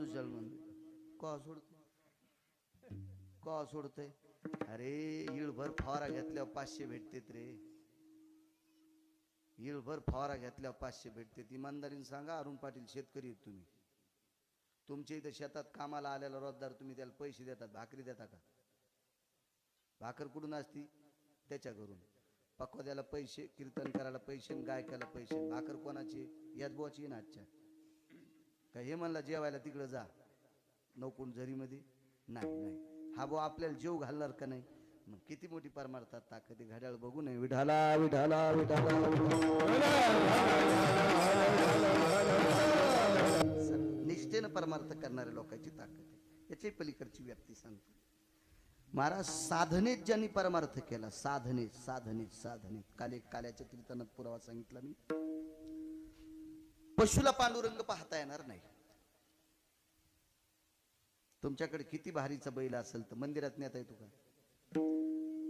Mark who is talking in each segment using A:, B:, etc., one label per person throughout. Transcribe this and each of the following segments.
A: बाजूच्या म्हणजे का सोडत का सोडतय? अरे इळभर फवारा घेतल्यावर पाचशे भेटतेत रे. इळभर फवारा घेतल्यावर पाचशे भेटते इमानदारीने सांगा अरुण पाटील शेतकरी आहेत तुम्ही. तुमच्या इथं शेतात कामाला आलेला रोजदार तुम्ही त्याला पैसे देतात भाकरी देता का? भाकर कुठून असती? त्याच्या घरून. पकवाद्याला पैसे कीर्तन करायला पैसे गायकाला पैसे. भाकर कोणाची? याच बुवाची ना आजच्या? का हे म्हणला जेवायला तिकडं जा. नौकुंड झरीमध्ये. नाही नाही. हा भाऊ आपल्याला जेव घालणार का नाही? मग किती मोठी परमार्थात ताकद आहे. घड्याळ बघू नये. विढाला विढाला विढाला निष्ठेनं परमार्थ करणाऱ्या लोकांची ताकद आहे. याची पलीकडची व्यक्ती सांगतो. महाराज साधनेत ज्यांनी परमार्थ केला साधनेत साधनेत साधनेत. काले काल्याच्या कीर्तनात पुरावा सांगितला मी. पशुला पांडुरंग पाहता येणार नाही. तुमच्याकडे किती भारीचा बैल असेल तर मंदिरात नेता येतो का?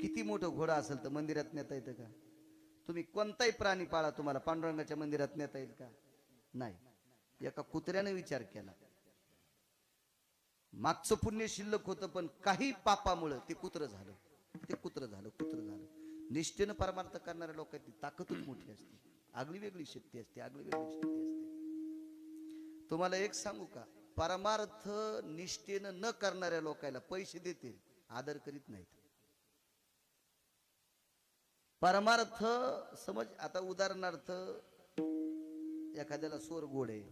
A: किती मोठं घोडा असेल तर मंदिरात नेता येतं का? तुम्ही कोणताही प्राणी पाळा तुम्हाला पांडुरंगाच्या मंदिरात नेता येईल का? नाही. एका कुत्र्याने विचार केला. मागचं पुण्य शिल्लक होतं पण काही पापामुळं ते कुत्र झालं. ते कुत्र झालं कुत्र झालं. निष्ठेनं परमार्थ करणाऱ्या लोकांची ताकदच मोठी असते. आगळी वेगळी शक्ती असते आगळी वेगळी शक्ती असते. तुम्हाला एक सांगू का? परमार्थ निष्ठेनं न करणाऱ्या लोकांना पैसे देतील आदर करीत नाहीत. परमार्थ समज आता उदाहरणार्थ एखाद्याला स्वर गोड आहे.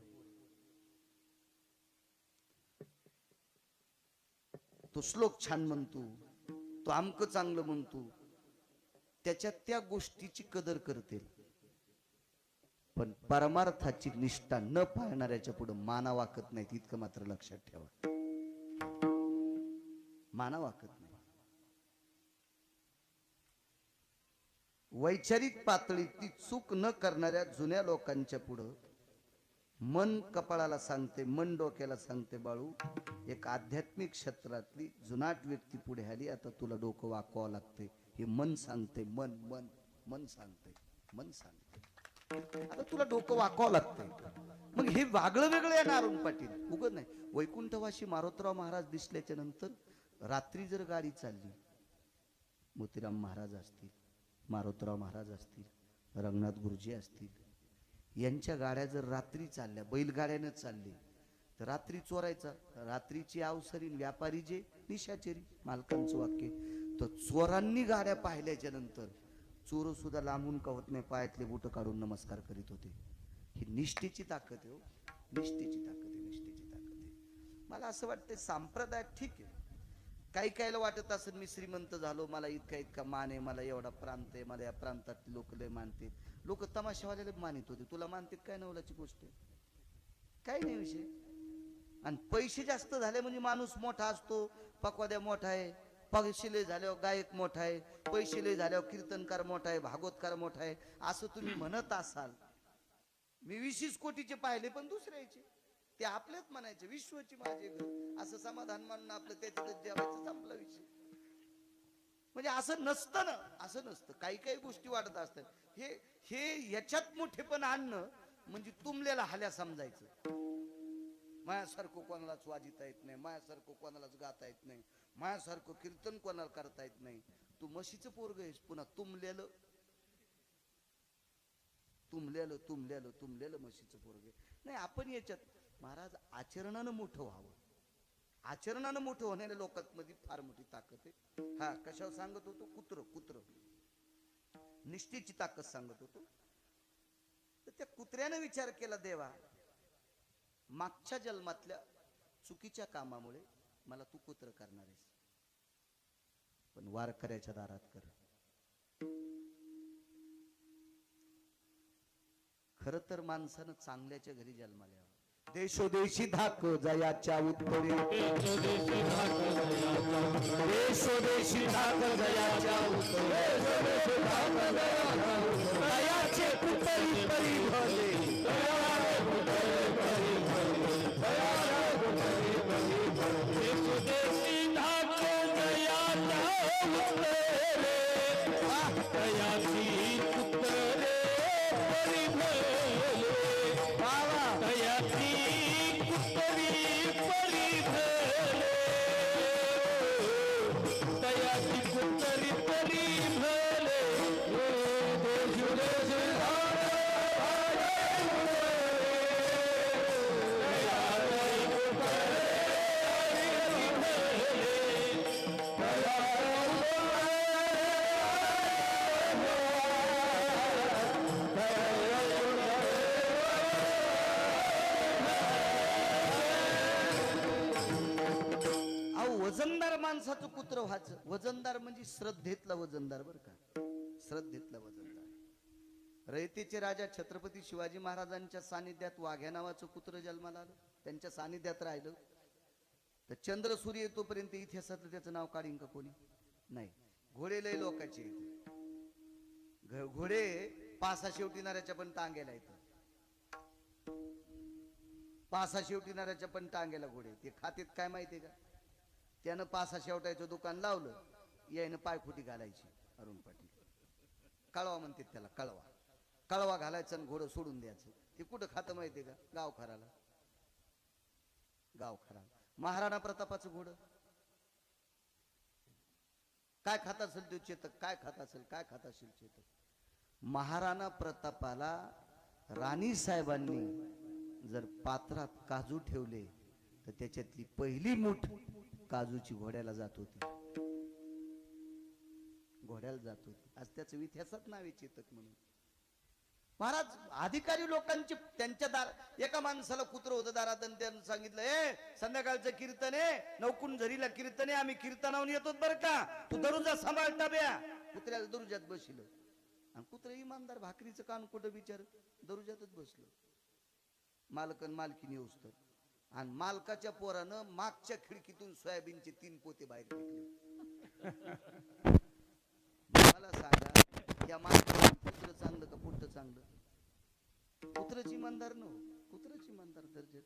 A: तो श्लोक छान म्हणतो तो आमक चांगलं म्हणतो त्याच्या त्या गोष्टीची कदर करतील. पण परमार्थाची निष्ठा न पाळणाऱ्याच्या पुढे माना वाकत नाहीत इतकं मात्र लक्षात ठेवा. माना वाकत नाही. वैचारिक पातळीतली चूक न करणाऱ्या जुन्या लोकांच्या पुढं मन कपाळाला सांगते मन डोक्याला सांगते बाळू एक आध्यात्मिक क्षेत्रातली जुनाट व्यक्ती पुढे आली आता तुला डोकं वाकवावं लागते हे मन सांगते मन मन मन सांगते मन सांगते आता तुला डोकं वाकवावं लागतंय. मग हे वागळं वेगळं आहे ना अरुण पाटील? उगत नाही. वैकुंठवाशी मारोतराव महाराज दिसल्याच्या नंतर रात्री जर गाडी चालली मोतीराम महाराज असतील मारोतराव महाराज असतील रंगनाथ गुरुजी असतील यांच्या गाड्या जर रात्री चालल्या बैलगाड्यानं चालली तर रात्री चोरायचा. रात्रीची अवसरीन व्यापारी जे निशाचेरी मालकांचं वाक्य. तर चोरांनी गाड्या पाहिल्याच्या नंतर चोर सुद्धा लांबून का होत नाही पायातले बुट काढून नमस्कार करीत होते. ही निष्ठेची ताकद आहे हो. निष्ठेची ताकद आहे निष्ठेची ताकद आहे. मला असं वाटतं सांप्रदाय ठीक आहे. काही काहीला वाटत असेल मी श्रीमंत झालो मला इतका इतका मान आहे मला एवढा प्रांत आहे मला या प्रांतातले लोक लय मानतात. लोक तमाशावाल्याला मानित होते. तुला मानतात काय नवलाची गोष्ट आहे? काही नाही विषय. आणि पैसे जास्त झाले म्हणजे माणूस मोठा असतो पकवाद्या मोठा आहे. पैसे लय झाल्यावर गायक मोठा आहे पैशिले झाल्यावर कीर्तनकार मोठा आहे भागवतकार मोठा आहे असं तुम्ही म्हणत असाल. मी वीस कोटीचे पाहिले पण दुसऱ्याचे. ते आपल्याच म्हणायचे विश्वची माझे घर असं समाधान मानून आपलं त्याच्यातच जेवायचं संपला विषय. म्हणजे असं नसतं ना असं नसतं. काही काही गोष्टी वाटत असतात. हे हे याच्यात मोठेपण आणणं म्हणजे तुमल्याला हल्या समजायचं. मायासारखं कोणालाच वाजिता येत नाही मायासारखं कोणालाच गाता येत नाही. मायासारखं कीर्तन कोणाला करता येत नाही. तू म्हशीचं पोरग आहेस पुन्हा तुमलेलं. तुमलेलं तुमलेलं तुमलेलं म्हशीचं पोरग नाही आपण याच्यात महाराज आचरणानं मोठं व्हावं. आचरणानं मोठं होण्याला लोकांमध्ये फार मोठी ताकद आहे. हा कशावर सांगत होतो? कुत्र कुत्र. निष्ठेची ताकद सांगत होतो. तर त्या कुत्र्यानं विचार केला देवा मागच्या जन्मातल्या चुकीच्या कामामुळे मला तू कुत्र करणार आहेस. पण वारकऱ्याच्या दारात कर. खर तर माणसानं चांगल्याच्या घरी जन्माला यावं. देशोदेशी धाक जयाच्या उत्तरे. देशोदेशी धाक जयाच्या उत्तरे. माणसाचं व्हायचं. वजनदार म्हणजे श्रद्धेतला वजनदार बरं का. श्रद्धेतला वजनदार. रयतेचे राजा छत्रपती शिवाजी महाराजांच्या सानिध्यात वाघ्या नावाचं कुत्र जन्माला आलं. त्यांच्या सानिध्यात राहिलं. तर चंद्र सूर्य येतोपर्यंत इतिहासातलं त्याचं नाव काढीन का कोणी? नाही. घोडे लय लोकांचे घोडे पासा शेवटीनाऱ्याच्या पण टांग्याला येतात पासा शेवटीनाऱ्याच्या पण टांग्याला घोडे ते खातेत काय माहितीये का? त्यानं पासा शेवटायचं दुकान लावलं यायनं पायखुटी घालायची अरुण पाटील. कळवा म्हणते त्याला कळवा. कळवा घालायचं आणि घोडं सोडून द्यायचं. ते कुठं खातं माहितीये का? गाव खराला गाव खरा महाराणा प्रतापाचं घोडं. काय खात असेल तो चेतक? काय खात असेल? काय खात असेल चेतक? महाराणा प्रतापाला राणी साहेबांनी जर पात्रात काजू ठेवले तर त्याच्यातली पहिली मूठ काजूची घोड्याला जात होती. घोड्याला जात होती. आज त्याचं इतिहासात नाव आहे चेतक म्हणून. महाराज अधिकारी लोकांचे त्यांच्या दार एका माणसाला कुत्र होतं दारात आणि त्यानं सांगितलं ए संध्याकाळचं कीर्तन आहे नौकून झरीला कीर्तन आहे आम्ही कीर्तनावून येतो बर का. तू दरुजा सांभाळ टाब्या कुत्र्याला दरुजात बसलं आणि कुत्र इमानदार भाकरीचं कान कुठं विचार दरुजातच बसलं. मालकन मालकीने तर आणि मालकाच्या पोरानं मागच्या खिडकीतून सोयाबीनचे तीन पोते बाहेर मला सांगा या माणसाचं कुत्र चांगलं का पुट्ट चांगलं? कुत्रची इमानदार न कुत्रची इमानदार दर्जे.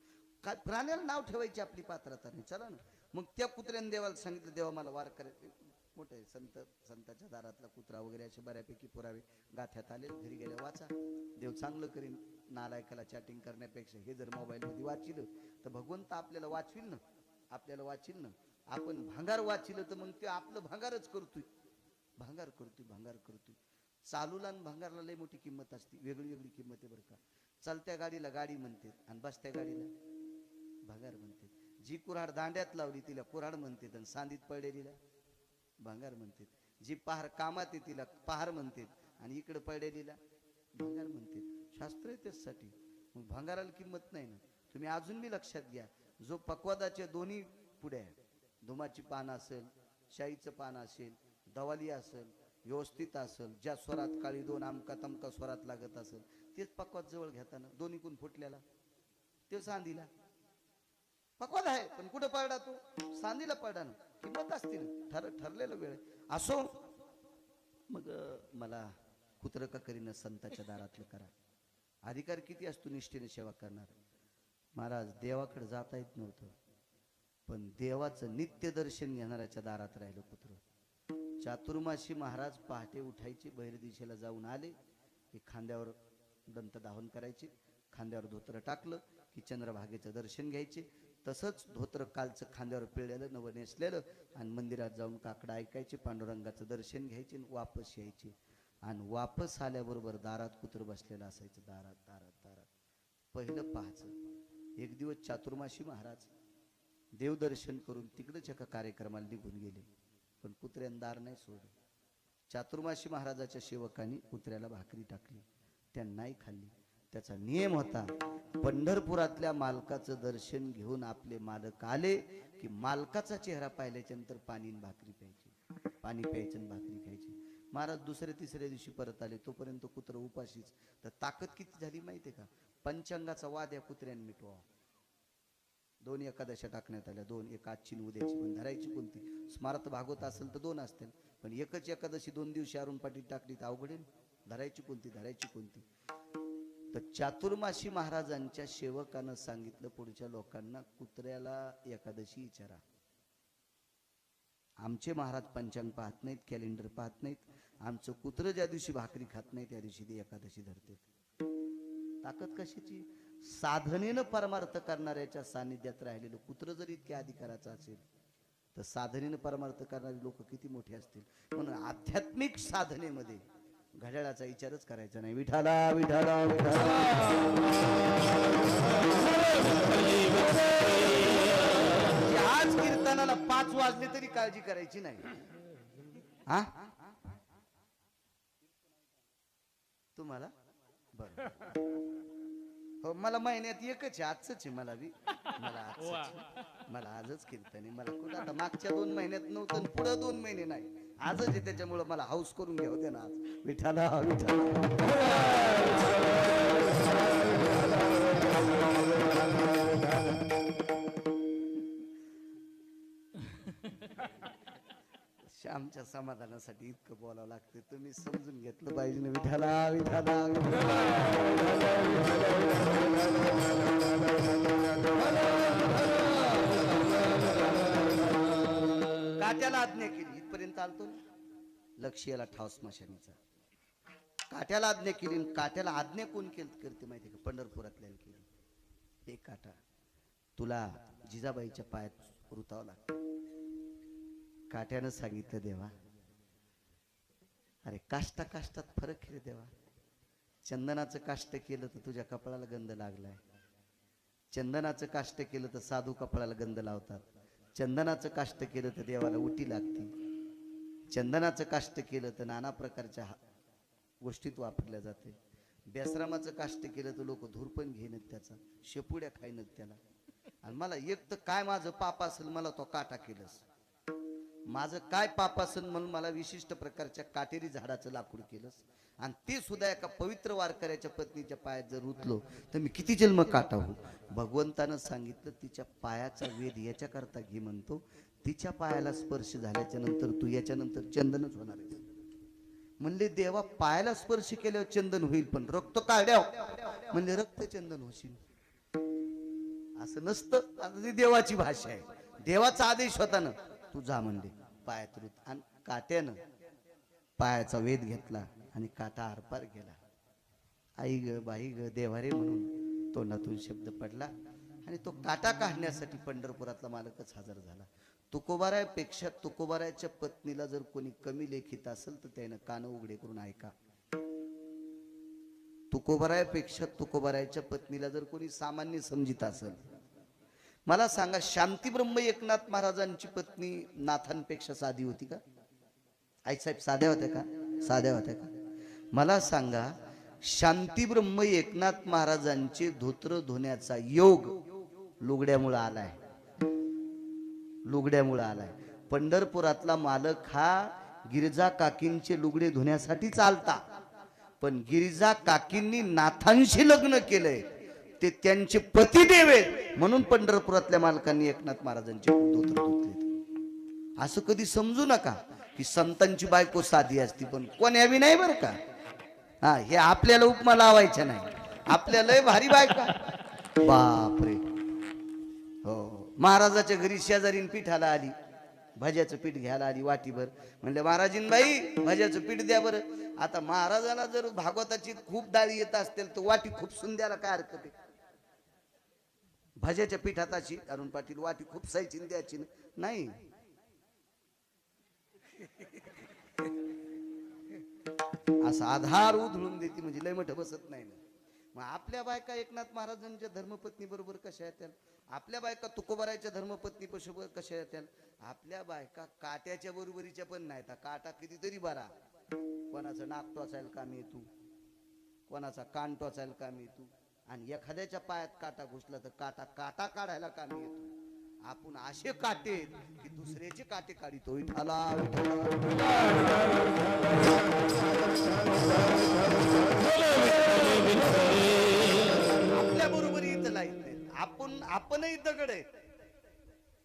A: काय प्राण्याला नाव ठेवायची आपली पात्रता नाही. चला ना. मग त्या कुत्र्याने देवाला सांगितलं देवा मला वार करायचं मोठे संत संताच्या दारातला कुत्रा वगैरे असे बऱ्यापैकी पुरावे गाथ्यात आले. घरी गेल्या वाचा. देव चांगलं करीन. नालायकाला चॅटिंग करण्यापेक्षा हे जर मोबाईल मध्ये वाचिलं तर भगवंत आपल्याला वाचविल ना? आपल्याला वाचील ना? आपण भांगार वाचिलं तर मग ते आपलं भांगारच करतोय. भांगार करतोय भांगार करतोय. चालूला आणि भांगारला लय मोठी किंमत असते. वेगळी वेगळी किंमत आहे बरं का. चालत्या गाडीला गाडी म्हणते आणि बसत्या गाडीला भांगार म्हणते जी कुऱ्हाड दांड्यात लावली तिला कुऱ्हाड म्हणते आणि सांदीत पडलेलीला भांगार म्हणते जी पहार कामात आहे तिला पहार म्हणते आणि इकडे पडलेलीला भंगार म्हणते शास्त्र आहे त्यासाठी मग भांगाराला किंमत नाही ना. तुम्ही अजून मी लक्षात घ्या. जो पक्वादाच्या दोन्ही पुढे धुमाची पान असेल शाईचं पान असेल दवाली असेल व्यवस्थित असेल ज्या स्वरात काळी दोन आमका तमका स्वरात लागत असेल तेच पक्वाद जवळ घेताना दोन्ही कोण फुटलेला? ते सांदीला पक्वाद आहे पण कुठं पडला तो? सांदीला पडा ना. किंमत असते ना ठर ठरलेलं वेळ. असो. मग मला कुत्र का करीन संताच्या दारातलं करा. अधिकार किती असतो निष्ठेने सेवा करणार? महाराज देवाकडे जाता येत नव्हतं. पण देवाचं नित्य दर्शन घेणाऱ्याच्या दारात राहिलं कुत्र. चातुर्माशी महाराज पहाटे उठायचे बहिर दिशेला जाऊन आले. की खांद्यावर दंत दाहन करायचे खांद्यावर धोतर टाकलं की चंद्रभागेचं दर्शन घ्यायचे. तसंच धोत्र कालचं खांद्यावर पिळलेलं नवं नेसलेलं आणि मंदिरात जाऊन काकडं ऐकायचे पांडुरंगाचं दर्शन घ्यायचे आणि वापस यायचे. आणि वापस आल्याबरोबर दारात कुत्र बसलेलं असायचं दारात दारात दारात. पहिलं पाहायचं. एक दिवस चातुर्माशी महाराज देवदर्शन करून तिकडच एका कार्यक्रमाला निघून गेले. पण कुत्र्यानं दार नाही सोडलं. चातुर्माशी महाराजाच्या सेवकांनी कुत्र्याला भाकरी टाकली. त्यांनाही खाल्ली. त्याचा नियम होता. पंढरपुरातल्या मालकाचं दर्शन घेऊन आपले मालक आले की मालकाचा चेहरा पाहिल्याच्या नंतर पाणी भाकरी प्यायची. पाणी प्यायचं भाकरी खायची. महाराज दुसऱ्या तिसऱ्या दिवशी परत आले. तोपर्यंत कुत्र उपाशीच. तर ताकद किती झाली माहितीये का? पंचांगाचा वाद या कुत्र्याने मिटवा दोन एकादशा टाकण्यात आल्या. दोन एक आजची उद्याची. पण धरायची कोणती? स्मारत भागवत असेल तर दोन असतील. पण एकच एकादशी दोन दिवशी अरुण पाटील टाकली तर अवघडेल धरायची कोणती? धरायची कोणती? तर चातुर्माशी महाराजांच्या सेवकानं सांगितलं पुढच्या लोकांना कुत्र्याला एकादशी विचारा. आमचे महाराज पंचांग पाहत नाहीत कॅलेंडर पाहत नाहीत. आमचं कुत्र ज्या दिवशी भाकरी खात नाही त्या दिवशी ते एकादशी धरते ताकद कशाची? साधनेनं परमार्थ करणाऱ्याच्या सानिध्यात राहिलेलं कुत्र जर इतक्या अधिकाराचं असेल तर साधनेनं परमार्थ करणारे लोक किती मोठी असतील? म्हणून आध्यात्मिक साधनेमध्ये घड्याळाचा विचारच करायचा नाही. विठाला विठाला विठाला. आज कीर्तनाला पाच वाजले तरी काळजी करायची नाही. हा? तुम्हाला? बर. हो मला महिन्यात एकच आहे आजच आहे मला बी. मला आज मला आजच कीर्तन आहे. मला कुठं आता मागच्या दोन महिन्यात नव्हतं पुढं दोन महिने नाही. आजच आहे त्याच्यामुळं मला हाऊस करून घ्या होते ना आज. विठाला विठाला श्यामच्या समाधानासाठी इतकं बोलावं लागतं. तुम्ही समजून घेतलं पाहिजे ना विठाला विठाला विठाला काट्याला आज्ञा केली. इथपर्यंत चालतो ना? लक्ष याला ठाव स्मशानीचा काट्याला आज्ञा केली काट्याला आज्ञा कोण केली करते माहिती का? पंढरपुरातल्या केली हे काटा. तुला जिजाबाईच्या पायात रुतावं लागत. काट्यानं सांगितलं देवा अरे काष्टा काष्टात फरक आहे रे देवा. चंदनाचं काष्ट केलं तर तुझ्या कपाळाला गंध लागलाय. चंदनाचं काष्ट केलं तर साधू कपाळाला गंध लावतात. चंदनाचं काष्ट केलं तर देवाला उटी लागते. चंदनाचं काष्ट केलं तर नाना प्रकारच्या गोष्टीत वापरल्या जाते. बेसरामाचं काष्ट केलं तर लोक धूर पण घेणत त्याचा. शेपुड्या खाईनत त्याला. आणि मला एक तर काय माझं पाप असेल मला तो काटा केलंस. माझं काय पाप असेल म्हणून मला विशिष्ट प्रकारच्या काटेरी झाडाचं लाकूड केलंस. आणि ते सुद्धा एका पवित्र वारकऱ्याच्या पत्नीच्या पायात जर उतलो तर मी किती जन्म काटा हो भगवंतानं सांगितलं तिच्या पायाचा वेध याच्याकरता घे म्हणतो. तिच्या पायाला स्पर्श झाल्याच्यानंतर तू याच्यानंतर चंदनच होणार आहे म्हणले देवा पायाला स्पर्श केल्यावर चंदन होईल पण रक्त काढ्या म्हणले रक्त चंदन होशील. असं नसतं. देवाची भाषा आहे. देवाचा आदेश होता ना तू जा म्हणले पायात रुत आणि काट्यानं पायाचा वेध घेतला आणि काटा आरपार गेला. आई ग बाई ग देवारे म्हणून तोंडातून शब्द पडला. आणि तो काटा काढण्यासाठी पंढरपुरातला मालकच हजर झाला. तुकोबारायपेक्षा तुकोबाराच्या पत्नीला जर कोणी कमी लेखित असेल तर त्यानं कान उघडे करून ऐका. तुकोबारायपेक्षा तुकोबाराच्या पत्नीला जर कोणी सामान्य समजित असेल. मला सांगा शांती ब्रह्म एकनाथ महाराजांची पत्नी नाथांपेक्षा साधी होती का? आईसाहेब साध्या होत्या का? साध्या होत्या का? मला सांगा शांती ब्रह्म एकनाथ महाराजांचे धोत्र धुण्याचा योग लुगड्यामुळं आलाय. लुगड्यामुळं आलाय. पंढरपुरातला मालक हा गिरिजा काकींचे लुगडे धुण्यासाठी चालता. पण गिरिजा काकींनी नाथांशी लग्न केलंय. ते त्यांचे पतिदेव आहेत. म्हणून पंढरपुरातल्या मालकांनी एकनाथ महाराजांचे धोत्र धुतले असं कधी समजू नका की संतांची बायको साधी असती पण कोण यावी नाही बरं का? हा हे आपल्याला उपमा लावायच्या नाही. आपल्याला लय भारी बायका. बापरे. महाराजाच्या घरी शेजारीन पीठाला आली. भज्याचं पीठ घ्यायला आली वाटीभर. म्हणले महाराजीन बाई भज्याचं पीठ द्या बरं. आता महाराजाला जर भागवताची खूप डाळी येत असतील तर वाटी खूप सुंद्याला काय हरकत आहे? भज्याच्या पीठात अशी अरुण पाटील वाटी खूप सायची द्यायची नाही. असा आधार उधळून देते म्हणजे लय मोठं बसत नाही ना. मग आपल्या बायका एकनाथ महाराजांच्या धर्मपत्नी बरोबर कशा येत्या आपल्या बायका तुकोबारायच्या धर्मपत्नी बरोबर कशा येत्या आपल्या बायका काट्याच्या बरोबरीच्या पण नाहीत. काटा कितीतरी बरा. कोणाचं नाक टोचायला काम येतो. कोणाचा कान टोचायला काम येतो. आणि एखाद्याच्या पायात काटा घुसला तर काटा काटा काढायला काम येतो. आपण असे काटे आहेत की दुसऱ्याचे काटे काढितो विठाला आपल्या बरोबर इथं लाईत आपण आपणही दगड आहेत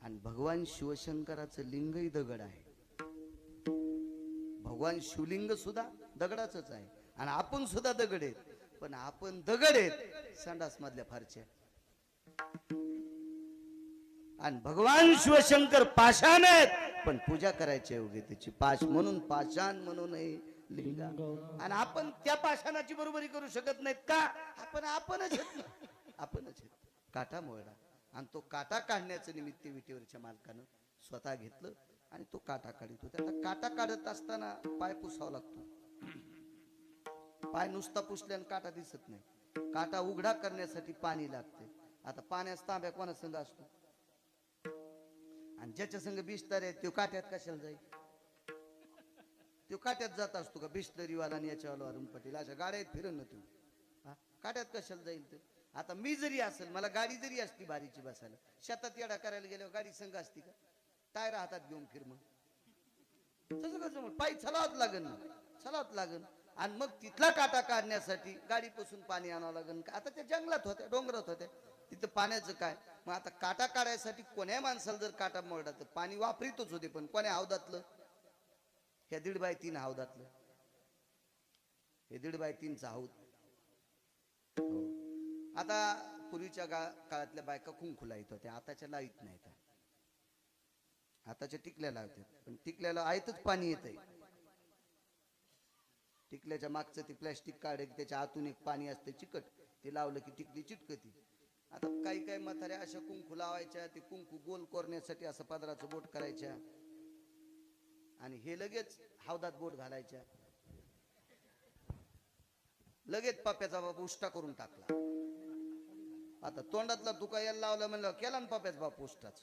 A: आणि भगवान शिवशंकराचं लिंगही दगड आहे. भगवान शिवलिंग सुद्धा दगडाच आहे. आणि आपण सुद्धा दगड आहेत. पण आपण दगड आहेत. संडास मधल्या फारच्या. आणि भगवान शिवशंकर पाषाण आहेत पण पूजा करायची योग्य त्याची. पाश म्हणून पाषाण म्हणून लिंगा. आणि आपण त्या पाषाणाची बरोबरी करू शकत नाहीत का? आपण आपणच आपणच काटा मोळला आणि तो काटा काढण्याचं निमित्त विटेवरच्या मालकानं स्वतः घेतलं आणि तो काटा काढतो. होता आता काटा काढत असताना पाय पुसावा लागतो. पाय नुसता पुसल्याने काटा दिसत नाही. काटा उघडा करण्यासाठी पाणी लागते. आता पाण्यास तांब्या कोणा संघ असतो? आणि ज्याच्या संग बिस्तर आहे तो काट्यात कशाला जाईल? तो काट्यात जात असतो का बिस्तरीवाला आणि याच्यावाला अरुण पटेल? अशा गाड्या आहेत फिरन ना तू हा? काट्यात कशाला जाईल तर आता मी जरी असेल मला गाडी जरी असती भारीची बसायला शेतात येडा करायला गेल्यावर गाडी संघ असती का? टायर हातात घेऊन फिर मग. तसं कसं मग? पायी चलावत लागन ना. चलावत लागन. आणि मग तिथला काटा काढण्यासाठी गाडीपासून पाणी आणावं लागन. का आता त्या जंगलात होत्या डोंगरात होत्या. तिथं पाण्याचं काय? मग आता काटा काढायसाठी कोण्या माणसाला जर काटा मोडला तर पाणी वापरीतच होते पण कोण्या हौदातलं? ह्या दीड बाय तीन हौदातलं. हे दीड बाय तीनचा हौद. हो. आता पूर्वीच्या गा- काळातल्या बायका कुंकुला येत होत्या आताच्या लाईत नाहीत. आताच्या टिकल्या लावतात पण टिकल्याला आयतच पाणी येत टिकल्याच्या मागचं ते प्लॅस्टिक काढे की त्याच्या आतून एक पाणी असतं चिकट. ते लावलं की टिकली चिटकती. आता काही काही म्हाताऱ्या अशा कुंकू लावायच्या ते कुंकू गोल करण्यासाठी असं पदराचं बोट करायच्या. आणि हे लगेच हौदात बोट घालायच्या. लगेच पप्याचा बाप उष्टा करून टाकला. आता तोंडातला दुका यायला लावलं म्हणलं केला ना पप्याचा बाप उष्टाच.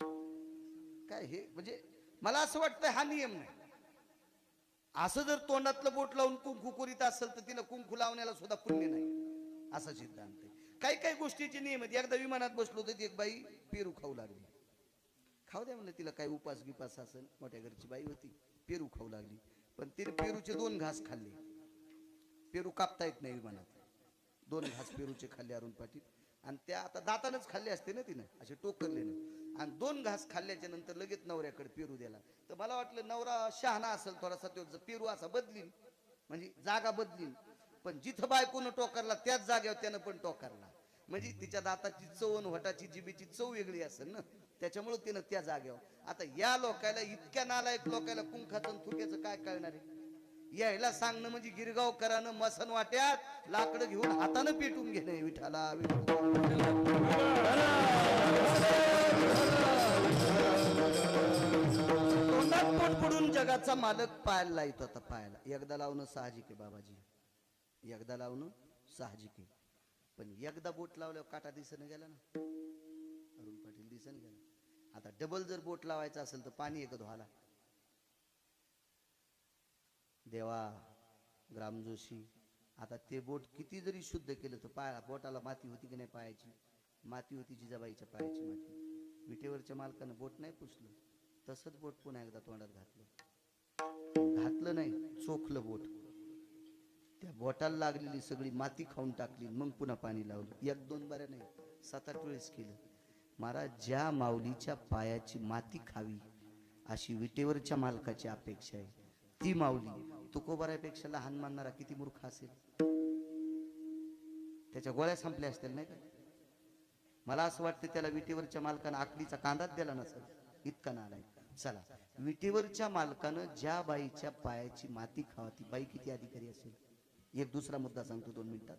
A: काय हे? म्हणजे मला असं वाटतं हा नियम नाही. असं जर तोंडातलं बोट लावून कुंकू करीत असेल तर तिला कुंकू लावण्याला सुद्धा पुण्य नाही. असा सिद्धांत काही काही गोष्टीचे नियम आहेत. एकदा विमानात बसलो होतो ती एक बाई पेरू खाऊ लागली. खाऊ द्या म्हणलं तिला काय उपास बिपास असेल मोठ्या घरची बाई होती पेरू खाऊ लागली. पण तिने पेरूचे दोन घास खाल्ले. पेरू कापता येत नाही विमानात. दोन घास पेरूचे खाल्ले अरुण पाटील. आणि त्या आता दातानच खाल्ले असते ना तिनं असे टोकरले ना. आणि दोन घास खाल्ल्याच्या नंतर लगेच नवऱ्याकडे पेरू दिला तर मला वाटलं नवरा शहाणा असेल थोडासा तो पेरू असा बदलीन म्हणजे जागा बदलीन. पण जिथं बायकोनं टोकारला त्याच जागेवर त्यानं पण टोकारला. म्हणजे तिच्या दाताची चव आणि वटाची जिबीची चव वेगळी असेल ना? त्याच्यामुळे तिनं त्या जागेवर. आता या लोकायला इतक्या नालायक लोकायला कुंखाचं थुक्याचं काय कळणार आहे? यायला सांगणं म्हणजे गिरगावकरानं मसन वाट्यात लाकडं घेऊन हातानं पेटून घेणे विठाला तोंडात पोट पडून जगाचा मालक पायाला लाईत होता पाहायला. एकदा लावणं साहजिक आहे बाबाजी. एकदा लावणं साहजिक आहे. पण एकदा बोट लावल्यावर काटा दिसन गेला ना. अरुण पाटील दिसन गेला. आता डबल जर बोट लावायचं असेल तर पाणी एक धुवाला देवा ग्रामजोशी आता ते बोट किती जरी शुद्ध केलं तर पाया बोटाला माती होती की नाही पायाची? माती होती जिजाबाईच्या पायाची माती. विटेवरच्या मालकानं बोट नाही पुसलं. तसंच बोट पुन्हा एकदा तोंडात घातलं. घातलं नाही चोखलं बोट. त्या बोटाला लागलेली सगळी माती खाऊन टाकली मग पुन्हा पाणी लावलं. एक दोन बऱ्या नाही सात आठ वेळेस केलं. महाराज ज्या माऊलीच्या पायाची माती खावी अशी विटेवरच्या मालकाची अपेक्षा आहे. ती माऊली तुकोबारापेक्षा लहान मानणारा किती मूर्ख असेल? त्याच्या गोळ्या संपल्या असतील नाही का? मला असं वाटतं त्याला विटेवरच्या मालकानं आखलीचा कांदाच दिला नसेल. इतका नालाय चला विटेवरच्या मालकानं ज्या बाईच्या पायाची माती खावा ती बाई किती अधिकारी असेल? एक दुसरा मुद्दा सांगतो दोन मिनिटात.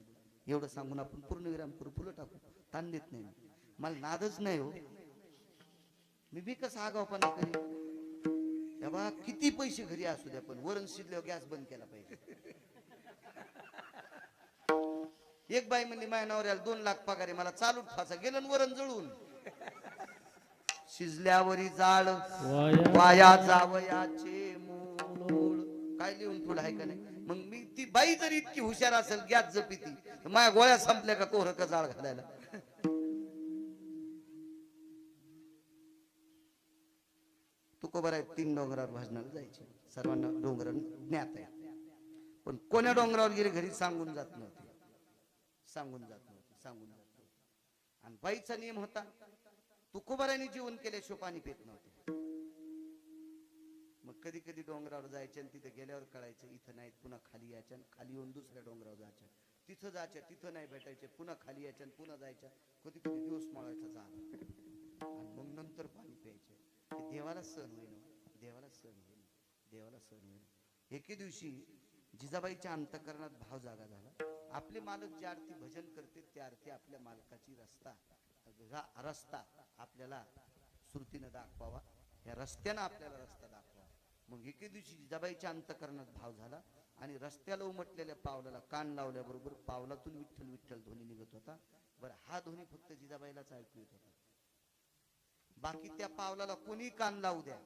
A: एवढं सांगून आपण पूर्ण विराम करू फुलं टाकू. ताण देत नाही. मला नादच नाही हो. मी बी कसं आगावपणा करी तेव्हा किती पैसे घरी असू द्या पण वरण शिजल्यावर गॅस बंद केला पाहिजे. एक बाई म्हणली माझ्या नवऱ्याला दोन लाख पगार आहे मला चालू फासा गेलं वरण जळून. शिजल्यावरी जाळ वाया. जावयाचे मूळ काय लिहून पुढे आहे का नाही? मग मी ती बाई जर इतकी हुशार असेल गॅस जपिती ती माझ्या गोळ्या संपल्या का कोहर का जाळ घालायला? तुकोबर आहे तीन डोंगरावर भजनाला जायचे. सर्वांना डोंगर ज्ञात आहे. पण कोण्या डोंगरावर गेले घरी सांगून जात नव्हते. सांगून जात नव्हते सांगून जात नव्हते. आणि बाईचा नियम होता तुकोबाराने जीवन केल्याशिवाय पाणी पित नव्हते. कधी कधी डोंगरावर जायचे आणि तिथे गेल्यावर कळायचं इथं नाहीत पुन्हा खाली यायच्या खाली येऊन दुसऱ्या डोंगरावर जायच्या तिथं जायच्या तिथं नाही भेटायचे पुन्हा खाली यायच्या पुन्हा जायच्या कधी कधी दिवस माळायचा झाला आणि मग नंतर पाणी प्यायचे. देवाला सण होईल हो. देवाला सण होईल. देवाला सण होईल. एके दिवशी जिजाबाईच्या अंतकरणात भाव जागा झाला. आपले मालक ज्या आरती भजन करते त्या आरती आपल्या मालकाची रस्ता रस्ता आपल्याला श्रुतीनं दाखवावा. या रस्त्यानं आपल्याला रस्ता दाखवा मग एके दिवशी जिजाबाईच्या अंतकरणात भाव झाला आणि रस्त्याला उमटलेल्या पावलाला कान लावल्याबरोबर पावलातून विठ्ठल विठ्ठल ध्वनी निघत होता. बरं हा ध्वनी फक्त जिजाबाईलाच ऐकू येत होता. बाकी त्या पावलाला कोणी कान लावू द्या?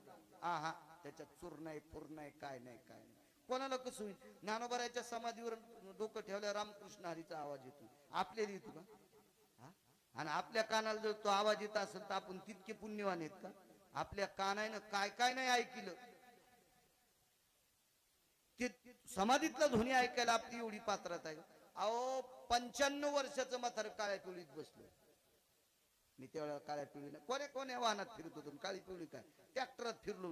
A: हा हा त्याच्यात चूर नाही फुर नाही काय नाही काय नाही. कोणाला कसं होईल? ज्ञानोबराच्या समाधीवर डोकं ठेवल्या रामकृष्ण हरीचा आवाज येतो. आपल्याला येतो का? हा? आणि आपल्या कानाला जर तो आवाज येत असेल तर आपण तितके पुण्यवान आहेत का? आपल्या कानानं काय काय नाही ऐकलं. ते समाधीतला ध्वनी ऐकायला आपली एवढी पात्रता आहे. अहो पंच्याण्णव वर्षाचं म्हातार काळ्या पिवळीत बसलो मी त्यावेळेला काळ्या पिवळी कोण्या कोण्या वाहनात फिरत होतो काळी पिवळी काय? ट्रॅक्टरात फिरलो.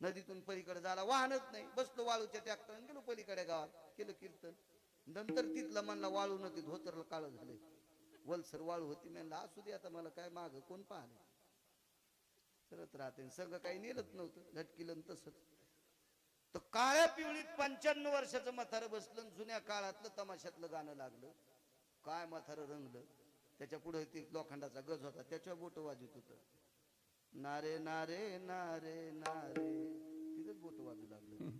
A: नदीतून पलीकडे जायला वाहनच नाही. बसलो वाळूच्या ट्रॅक्टरने गेलो पलीकडे गावात केलं कीर्तन. नंतर तिथलं म्हणला वाळू नदी धोतरला काळ झालं वलसर वाळू होती म्हणला असू दे आता मला काय माग कोण पाहले सरत राहते. सगळं काही नेलंच नव्हतं. झटकिलं तसंच. तर काळ्या पिवळीत पंच्याण्णव वर्षाचं म्हातारं बसलं आणि जुन्या काळातलं तमाशातलं गाणं लागलं. काय म्हातारं रंगलं? त्याच्या पुढे ते लोखंडाचा गज होता त्याच्यावर बोट वाजत होत. नारे नारे नारे नारे. तिथेच बोट वाजू लागलं.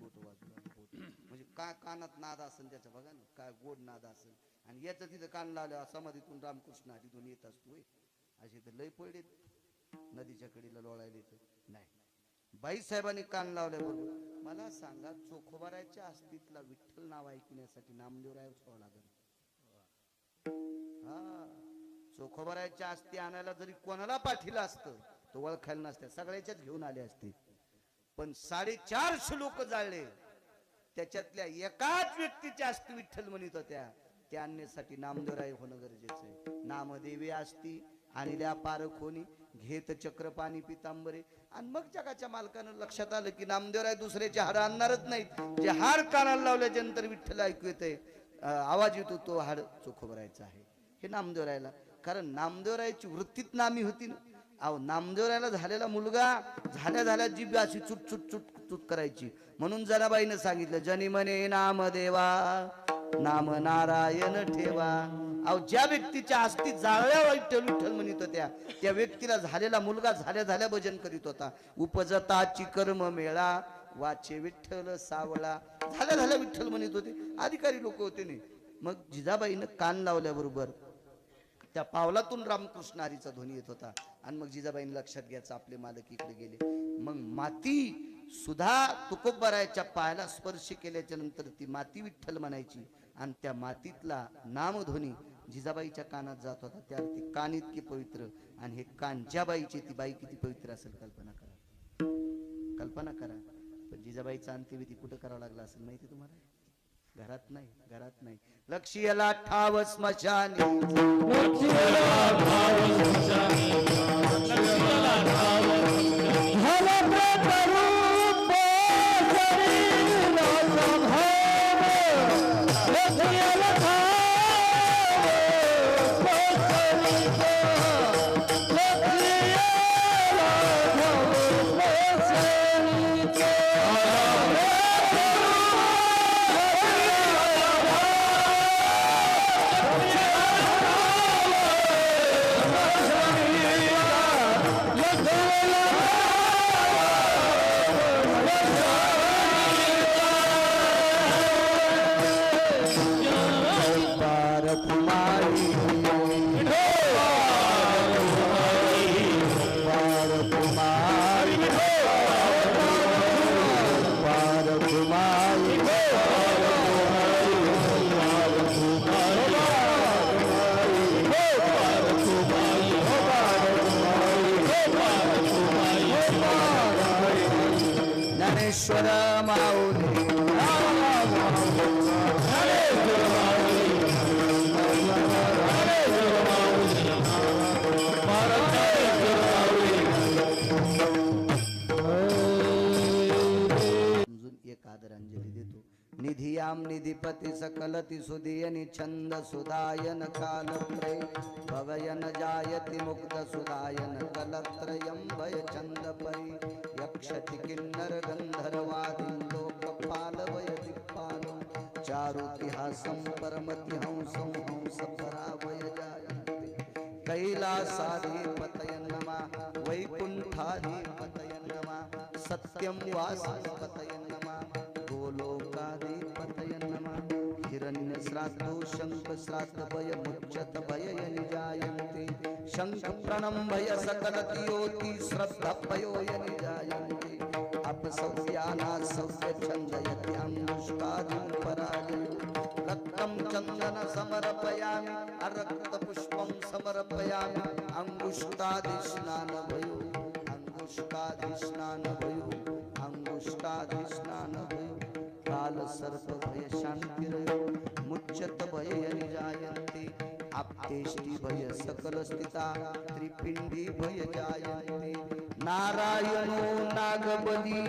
A: बोट वाजू लागलं बोट म्हणजे काय कानात नाद असेल त्याचा बघा ना काय गोड नाद असेल. आणि याचं तिथं कान लावलं समाधीतून रामकृष्ण तिथून येत असतो असे तर लय पडले नदीच्या कडेला लोळायला येतं. नाही. बाई साहेबांनी कान लावल्याबरोबर मला सांगा चोखोबाराच्या अस्तित्वाला विठ्ठल नाव ऐकण्यासाठी नामदेवराय व्हावं लागेल? हा चोखोबाराच्या अस्थी आणायला जरी कोणाला पाठीला असतं तो ओळखायला नसते सगळ्याच्याच घेऊन आले असते. पण साडेचारशे लोक जाळले. त्याच्यातल्या एकाच व्यक्तीच्या अस्थी विठ्ठल म्हणत होत्या. त्या आणण्यासाठी नामदेवराय होणं गरजेचं आहे. नामदेवी असती आणल्या कोणी घेत चक्र पाणी पितांबरे. आणि मग जगाच्या मालकानं लक्षात आलं की नामदेवराय दुसऱ्याचे हाड आणणारच नाहीत. जे हाड कानाला लावल्याच्या नंतर विठ्ठल ऐकू येते आवाज येतो तो हाड चोखोबरायचा आहे. हे नामदेवरायला कारण नामदेवरायची वृत्तीत नामी होती ना. अहो नामदेवरायला झालेला मुलगा झाल्या झाल्या जीभ अशी चुट चुट चुट चुट करायची. म्हणून जनाबाईनं सांगितलं जनी म्हणे नामदेवा. नाम नारायण ठेवा. अहो ज्या व्यक्तीच्या आस्ती जाळल्या विठ्ठल विठ्ठल म्हणत होत्या त्या व्यक्तीला झालेला मुलगा झाल्या झाल्या भजन करीत होता. उपजताची कर्म मेळा वाचे विठ्ठल सावळा. झाल्या झाल्या विठ्ठल म्हणत होते. अधिकारी लोक होते नाही. मग जिजाबाईनं कान लावल्याबरोबर त्या पावलातून रामकृष्ण हरीचा ध्वनी येत होता. आणि मग जिजाबाईने लक्षात घ्यायचं आपले मालक इकडे गेले. मग माती सुद्धा तुकोबरायाच्या पायाला स्पर्श केल्याच्यानंतर ती माती विठ्ठल म्हणायची आणि त्या मातीतला नामध्वनी जिजाबाईच्या कानात जात होता. त्या ती कान इतकी पवित्र आणि हे कान ज्या बाईची ती बाई किती पवित्र असेल कल्पना करा. कल्पना करा. पण जिजाबाईचा अंत्यविधी कुठं करावं लागला असेल माहिती तुम्हाला? घरात नाही घरात नाही. लक्ष्याला ठाव स्मशानी. रखा निधियाम सकलति सुदीयनि छंद सुदायन कालत्रे भवयन जायति मुक्त कलत्रयं भय छंद परि। यक्षति किन्नर गंधर्वादि लोकपाल वय चारुतिहासं परमति हंसं हंस परावय वैकुण्ठाधिपतय नमः सत्यं वासपतय नमः हिरण्यश्राद्धो शंख श्राद्ध भय निजायन्ते शङ्ख प्रणम्भय सकलतियोति श्रद्धभयो निजायन्ते अपसव्याना सव्य छन्दयति अङ्गुष्टादिं पराजयो रक्तं चन्दन समर्पयामि रक्तपुष्पं समर्पयामि अङ्गुष्टादिस्नान भयो अङ्गुष्टादिस्नान भयो अङ्गुष्टादिस्नान भयो काल सर्प भय शांतिर मुच्चत भय निजायन्ते। आप्तेष्टि भय सकल स्थिता त्रिपिंडी भय जायन्ते। नारायणो नागबली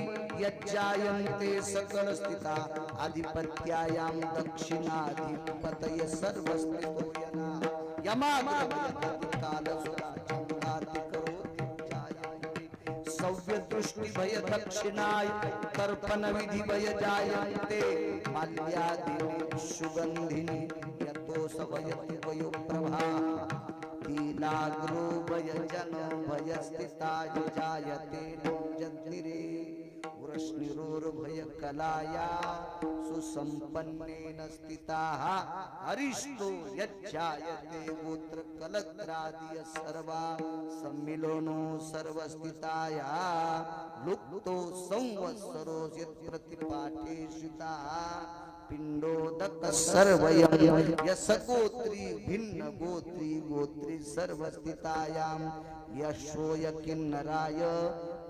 A: यज्जायन्ते सकल स्थिता आधिपत्यायां दक्षिणाधिपतय सर्वस्थितो यना यमाग्रकालसुरा चन्द्राति करोति सव्य दृष्टि भय दक्षिणाय तर्पण विधि भय जायन्ते माल्यादिनी सुगंधिनि यतो सवयति वयो प्रभा दीनाग्रो भय जन भय स्थिताय जायते जग्निरे भयकलाया सुसम्पन्नेन स्थिताः हरिष्ठो यच्छायते गोत्र कलत्रादियसर्वा सम्मिलनो सर्वस्थिताया लुप्तो संवत्सरो यत्प्रतिपाठेशिताः पिण्डोदकः सर्वै यश गोत्री भिन्नगोत्री गोत्री सर्वस्थितायां यशोय किन्नराय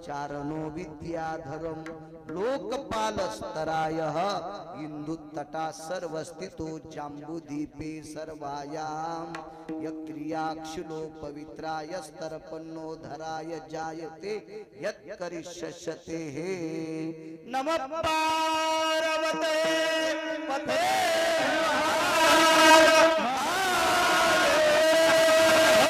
A: चारणो विद्याधरम लोकपाल स्तराय। इंदुतटा सर्वस्थितो जाम्बुदीपे सर्वायां। यक्रियाक्षिलो पवित्रायस्तर्पन्नो धराय जायते यत्करिष्यते। हे नम पार्वते पते।